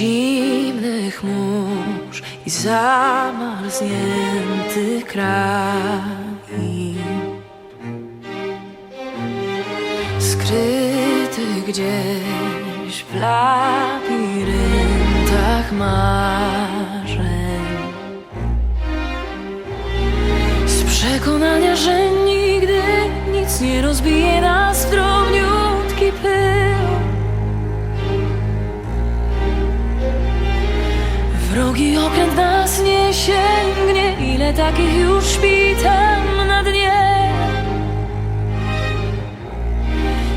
zimnych mórz i zamarznięty kraj. Skryty gdzieś w labiryntach marzeń. Z przekonania, że nigdy nic nie rozbije nas w. Wrogi okręt nas nie sięgnie Ile takich już śpi tam na dnie.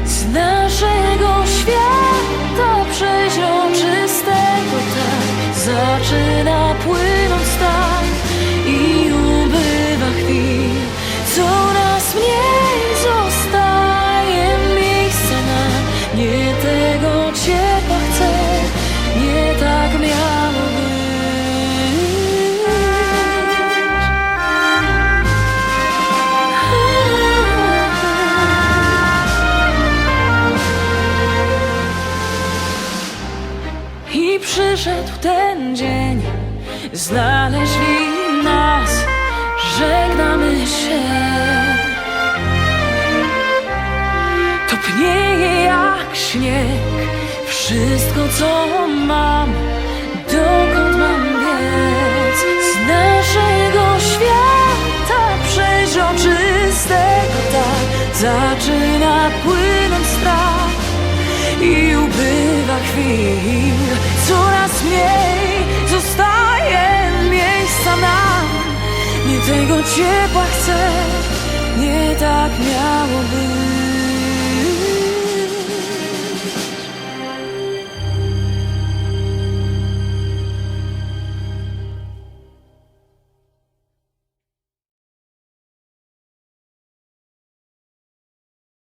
Z naszego świata przeźroczystego tak Zaczyna płynąć przyszedł ten dzień, znaleźli nas, żegnamy się. Topnieje jak śnieg, wszystko co mam, dokąd mam biec? Z naszego świata przeźroczystego tak zaczyna płynąć strach i ubywa chwil Mniej zostaje miejsca nam. Nie tego ciepła chcę, nie tak miało